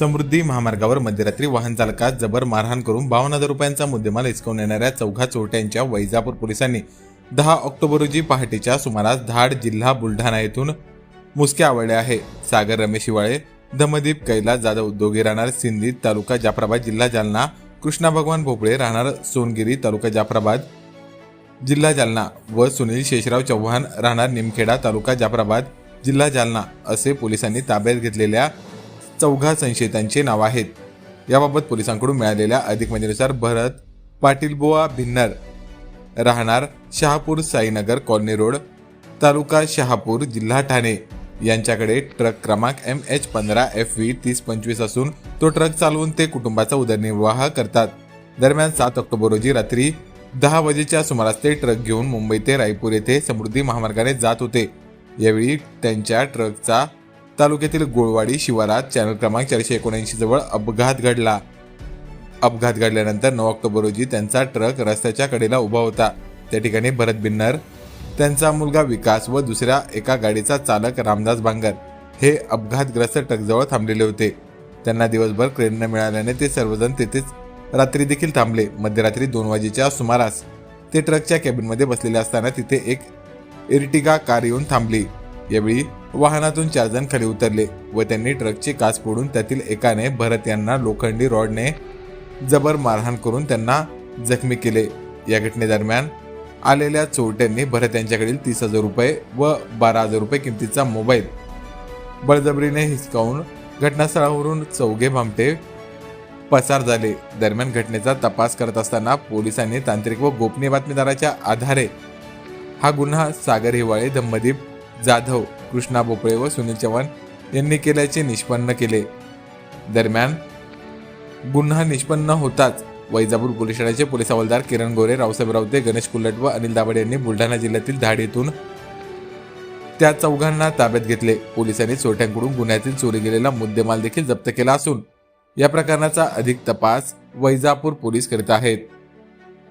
समृद्धी महामार्गावर मध्यरात्री वाहन चालकास जबर मारहाण करून बावन्न हजार रुपयांचा मुद्देमाल हिसकावून येणाऱ्या चौघा चोरट्यांच्या वैजापूर पोलिसांनी दहा ऑक्टोबर रोजी पहाटेच्या सुमारास धाड जिल्हा बुलढाणा येथून मुसके आवडले आहे. सागर रमेश हिवाळे धमदीप कैलास जाधव दोघे राहणार सिंधी तालुका जाफराबाद जिल्हा जालना कृष्णा भगवान भोपळे राहणार सोनगिरी तालुका जाफराबाद जिल्हा जालना व सुनील शेषराव चव्हाण राहणार निमखेडा तालुका जाफराबाद जिल्हा जालना असे पोलिसांनी ताब्यात घेतलेल्या चौघा संशयितांचे नाव आहेत. याबाबत पोलिसांकडून मिळालेल्या अधिक माहितीनुसार भरत पाटीलबुवा भिन्नर राहणार शहापूर साईनगर कॉलनी रोड तालुका शहापूर जिल्हा ठाणे. यांच्याकडे ट्रक क्रमांक एम एच पंधरा एफ व्ही तीस पंचवीस असून तो ट्रक चालवून ते कुटुंबाचा उदरनिर्वाह करतात. दरम्यान सात ऑक्टोबर रोजी रात्री दहा वाजेच्या सुमारास ते ट्रक घेऊन मुंबई ते रायपूर येथे समृद्धी महामार्गाने जात होते. यावेळी त्यांच्या ट्रकचा तालुक्यातील गोळवाडी शिवारात चॅनल क्रमांक चारशे एकोणऐंशी जवळ अपघात घडला. अपघात घडल्यानंतर नऊ ऑक्टोबर रोजी त्यांचा ट्रक रस्त्याच्या कडेला उभा होता. त्या ठिकाणी भरत बिन्नर त्यांचा मुलगा विकास व दुसऱ्या एका गाडीचा चालक रामदास भांगर हे अपघातग्रस्त ट्रकजवळ थांबलेले होते. त्यांना दिवसभर प्रेरणा न मिळाल्याने ते सर्वजण तेथेच रात्री देखील थांबले. मध्यरात्री दोन वाजेच्या सुमारास ते ट्रकच्या कॅबिनमध्ये बसलेले असताना तिथे एक इर्टिगा कार येऊन थांबली. यावेळी वाहनातून चार जण खाली उतरले व त्यांनी ट्रकची काच फोडून त्यातील एकाने भरत यांना लोखंडी रॉडने जबर मारहाण करून त्यांना जखमी केले. या घटनेदरम्यान आलेल्या चोरट्यांनी भरत यांच्याकडील तीस हजार रुपये व बारा हजार रुपये किमतीचा मोबाईल बळजबरीने हिसकावून घटनास्थळावरून चौघे भामटे पसार झाले. दरम्यान घटनेचा तपास करत असताना पोलिसांनी तांत्रिक व गोपनीय बातमीदाराच्या आधारे हा गुन्हा सागर हिवाळे धम्मदीप जाधव कृष्णा भोपळे व सुनील चव्हाण यांनी केल्याचे निष्पन्न केले. दरम्यान गुन्हा निष्पन्न होताच वैजापूर पोलीस ठाण्याचे पोलीस हवालदार किरण गोरे रावसाहेब रावते गणेश कुल्लट व अनिल दाभाडे यांनी बुलढाणा जिल्ह्यातील धाड येथून त्या चौघांना ताब्यात घेतले. पोलिसांनी चोरट्यांकडून गुन्ह्यातील चोरी गेलेला मुद्देमाल देखील जप्त केला असून या प्रकरणाचा अधिक तपास वैजापूर पोलीस करीत आहेत.